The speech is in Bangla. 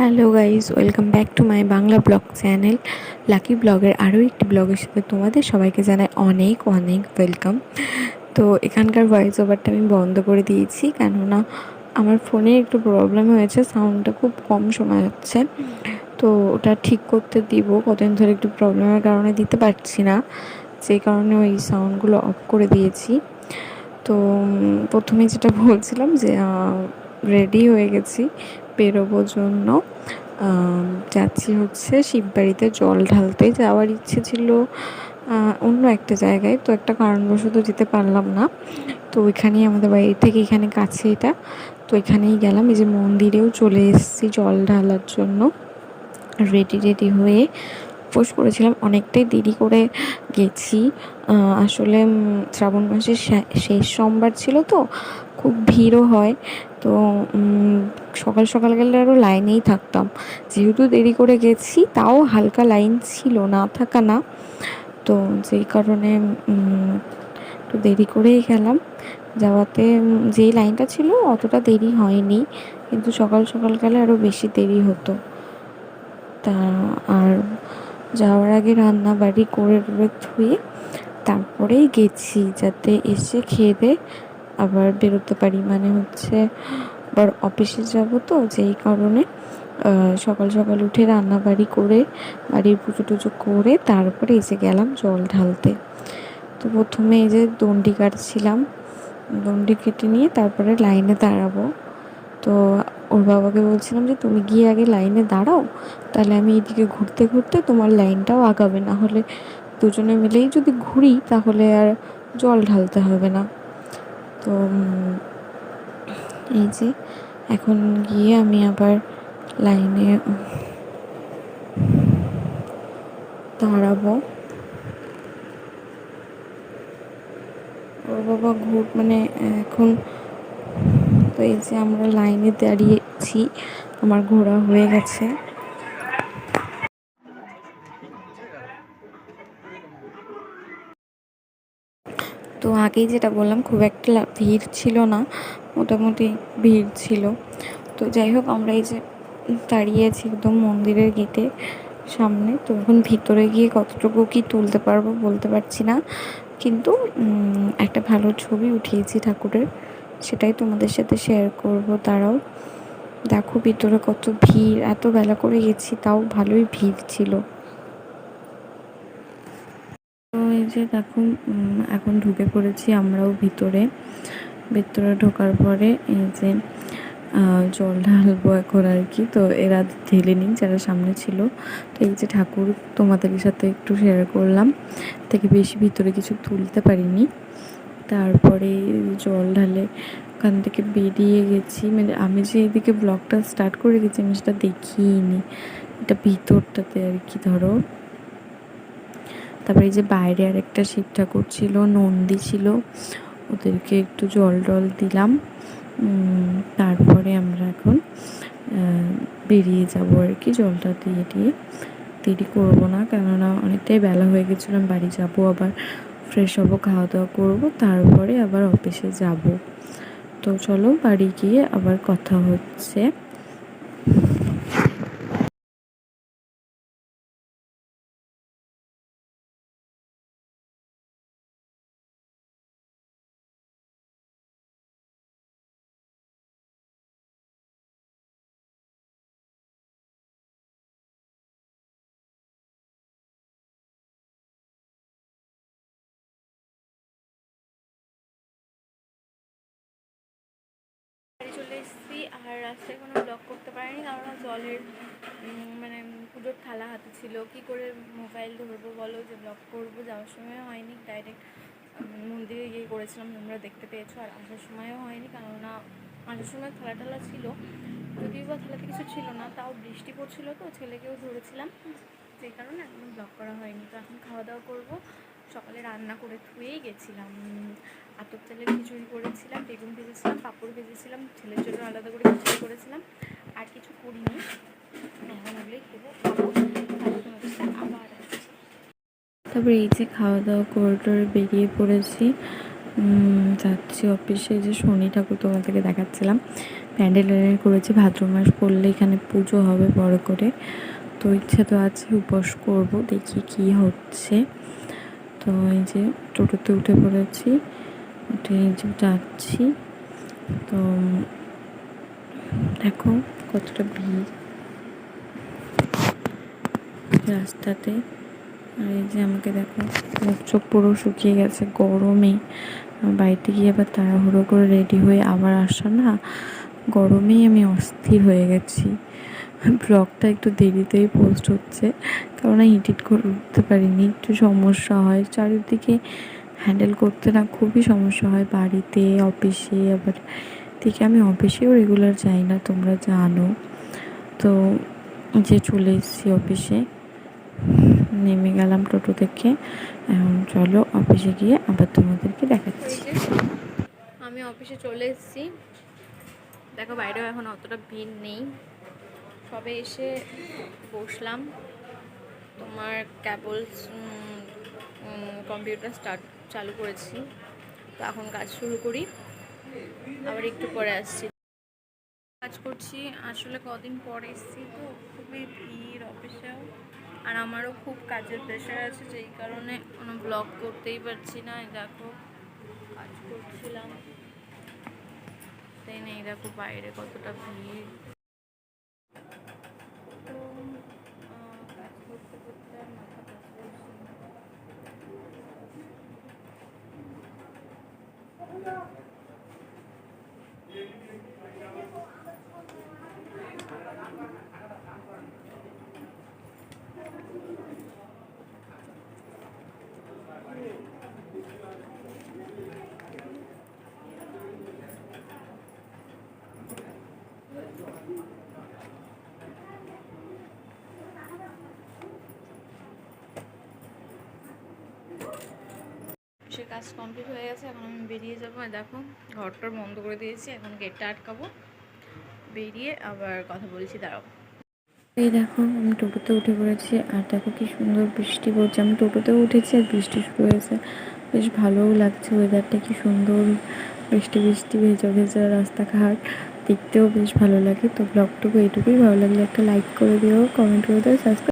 Hello guys welcome back to my Bangla blog channel Lucky ব্লগের আরও একটি ব্লগের সাথে তোমাদের সবাইকে জানাই অনেক অনেক ওয়েলকাম। তো এখানকার ভয়েস ওভারটা আমি বন্ধ করে দিয়েছি কেননা আমার ফোনে একটু প্রবলেম হয়েছে সাউন্ডটা খুব কম শোনা যাচ্ছে। তো ওটা ঠিক করতে দিব, কতদিন ধরে একটু প্রবলেমের কারণে দিতে পারছি না সেই কারণে ওই সাউন্ডগুলো অফ করে দিয়েছি। তো প্রথমে যেটা বলছিলাম যে রেডি হয়ে গেছি। বেরোবোর জন্য। যাচ্ছি হচ্ছে শিববাড়িতে জল ঢালতে। যাওয়ার ইচ্ছে ছিল অন্য একটা জায়গায়। তো একটা কারণবশত যেতে পারলাম না। তো ওইখানেই আমাদের বাড়ি থেকে এখানে কাছে এটা। তো এখানেই গেলাম। এই যে মন্দিরেও চলে এসেছি জল ঢালার জন্য। রেডি রেডি হয়ে উপোস করেছিলাম। অনেকটাই দেরি করে গেছি। আসলে শ্রাবণ মাসের শেষ সোমবার ছিল তো। খুব ভিড়ও হয়। তো সকাল সকাল গেলে আরও লাইনেই থাকতাম। যেহেতু দেরি করে গেছি, তাও হালকা লাইন ছিল, না থাকা না। তো যেই কারণে একটু দেরি করেই গেলাম। যাওয়াতে, যেই লাইনটা ছিল, অতটা দেরি হয়নি। কিন্তু সকাল সকাল গেলে আরও বেশি দেরি হতো। তা, আর যাওয়ার আগে রান্না বাড়ি করে ধুয়ে, তারপরেই গেছি, যাতে এসে খেয়ে দিয়ে আবার বেরোতে পারি। মানে হচ্ছে, আবার অফিসে যাব তো, যেই কারণে সকাল সকাল উঠে রান্না বাড়ি করে, বাড়ির পুজো টুজো করে তারপরে এসে গেলাম জল ঢালতে। তো প্রথমে এই যে দণ্ডি কাটছিলাম, দণ্ডি কেটে নিয়ে তারপরে লাইনে দাঁড়াবো। তো ওর বাবাকে বলছিলাম যে, তুমি গিয়ে আগে লাইনে দাঁড়াও, তাহলে আমি এদিকে ঘুরতে ঘুরতে তোমার লাইনটাও আগাবে। না হলে দুজনে মিলেই যদি ঘুরি, তাহলে আর জল ঢালতে হবে না। তো এই যে, এখন গিয়ে আমি আবার লাইনে দাঁড়াবো। ওর বাবা, ঘুর মানে এখন তো এই যে আমরা লাইনে দাঁড়িয়েছি, আমার ঘোরা হয়ে গেছে। তো আগেই যেটা বললাম, খুব একটা ভিড় ছিল না, মোটামুটি ভিড় ছিল। তো যাই হোক, আমরা এই যে দাঁড়িয়ে আছি একদম মন্দিরের গেটে সামনে। তো এখন ভিতরে গিয়ে কতটুকু কি তুলতে পারব বলতে পারছি না। কিন্তু একটা ভালো ছবি উঠিয়েছি ঠাকুরের, সেটাই তোমাদের সাথে শেয়ার করব। তারাও দেখো ভিতরে কত ভিড়, এত বেলা করে গেছি, তাও ভালোই ভিড় ছিল তো এই যে দেখো এখন ঢুকে পড়েছি আমরাও ভিতরে। ভিতরে ঢোকার পরে এই যে জল ঢালবো এখন আর কি। তো এরা ঢেলে নিই যারা সামনে ছিল। তো এই যে ঠাকুর তোমাদের সাথে একটু শেয়ার করলাম। থেকে বেশি ভিতরে কিছু তুলতে পারিনি। তারপরে জল ঢালে ওখান থেকে বেরিয়ে গেছি। মানে আমি যে এদিকে ব্লগটা স্টার্ট করে গেছি, আমি সেটা দেখিনি এটা ভিতরটাতে আর কি, ধরো। তারপরে এই যে বাইরে আর একটা শিব ঠাকুর ছিল, নন্দী ছিল, ওদেরকে একটু জল টল দিলাম। তারপরে আমরা এখন বেরিয়ে যাব আর কি জলটা দিয়ে দিয়ে। দেরি করব না, কেননা অনেকটাই বেলা হয়ে গেছিলাম বাড়ি যাব আবার ফ্রেশ হব খাওয়া দাওয়া করব, তারপরে আবার অফিসে যাব। তো চলো বাড়ি গিয়ে আবার কথা হচ্ছে। এসেছি আর রাস্তায় কোনো ব্লগ করতে পারিনি, কারণ জলের মানে পুজোর থালা হাতে ছিল। কি করে মোবাইল ধরবো বলো যে ব্লগ করব? যাওয়ার সময় হয়নি ডাইরেক্ট মন্দিরে গিয়ে করেছিলাম, তোমরা দেখতে পেয়েছ। আর আসার সময়ও হয়নি, কেননা আসার সময় থালা টালা ছিল। যদিও বা থালাতে কিছু ছিল না, তাও বৃষ্টি পড়ছিলো তো, ছেলেকেও ধরেছিলাম। সেই কারণে একদম ব্লগ করা হয়নি। তো এখন খাওয়া দাওয়া করব। সকালে রান্না করে ধুয়েই গেছিলাম। আতপ তেলের খিচুড়ি করেছিলাম, বেগুন ভেজেছিলাম, পাঁপড় ভেজেছিলাম, ছেলের জন্য আলাদা করে খিচুড়ি করেছিলাম, আর কিছু করিনি। এখন ওগুলোই খেবো আবার তারপরে এই যে খাওয়া দাওয়া করে বেরিয়ে পড়েছি যাচ্ছি অফিসে যে শনি ঠাকুর তোমাদেরকে দেখাচ্ছিলাম। প্যান্ডেল করেছি, ভাদ্র মাস পড়লে এখানে পুজো হবে বড় করে। তো ইচ্ছে তো আছে, উপোস করব, দেখি কি হচ্ছে। তো এই যে টোটোতে উঠে পড়েছি, উঠে এই যে যাচ্ছি। তো, দেখো কতটা ভিড়। রাস্তাতে, আর এই যে আমাকে দেখো, মুখ চোখ পুরো শুকিয়ে গেছে গরমে। বাড়িতে গিয়ে আবার তাড়াহুড়ো করে রেডি হয়ে আবার আসা না, গরমেই আমি অস্থির হয়ে গেছি। ব্লগটা একটু দেরিতেই পোস্ট হচ্ছে কারণ এডিট করে উঠতে পারিনি, একটু সমস্যা হয়। চারিদিকে হ্যান্ডেল করতে না খুবই সমস্যা হয়, বাড়িতে অফিসে আবার থেকে আমি অফিসেও রেগুলার যাই না, তোমরা জানো। তো যে চলে এসেছি অফিসে নেমে গেলাম টোটো থেকে। এখন চলো অফিসে গিয়ে আবার তোমাদেরকে দেখাচ্ছি। আমি অফিসে চলে এসেছি। দেখো বাইরেও এখন অতটা ভিড় নেই। সবে এসে বসলাম। তোমার কেবল কম্পিউটার স্টার্ট চালু করেছি। তো এখন কাজ শুরু করি। আবার একটু পরে আসছি। কাজ করছি। আসলে কদিন পরে এসেছি তো, খুবই ভিড়, অফিসেও। আর আমারও খুব কাজের প্রেশার আছে, যেই কারণে কোনো ব্লগ করতেই পারছি না। দেখো, কাজ করছিলাম। তাই নেই দেখো বাইরে কতটা ভিড়। কাজ কমপ্লিট হয়ে গেছে, এখন আমি বেরিয়ে যাব। দেখো, ঘরটার বন্ধ করে দিয়েছি, এখন গেটটা আটকাবো। বেরিয়ে আবার কথা বলছি, দাঁড়াও। এই দেখো, আমি টোটোতে উঠে পড়েছি, আর দেখো কি সুন্দর বৃষ্টি পড়ছে। আমি টোটোতেও উঠেছি আর বৃষ্টি শুরু হয়েছে। বেশ ভালোও লাগছে ওয়েদারটা কি সুন্দর বৃষ্টি বৃষ্টি, ভেজা ভেজা রাস্তাঘাট। দেখতেও বেশ ভালো লাগে। তো ব্লগটুকু এইটুকুই। ভালো লাগলে একটা লাইক করে দিও কমেন্ট করে দিও সাবস্ক্রাইব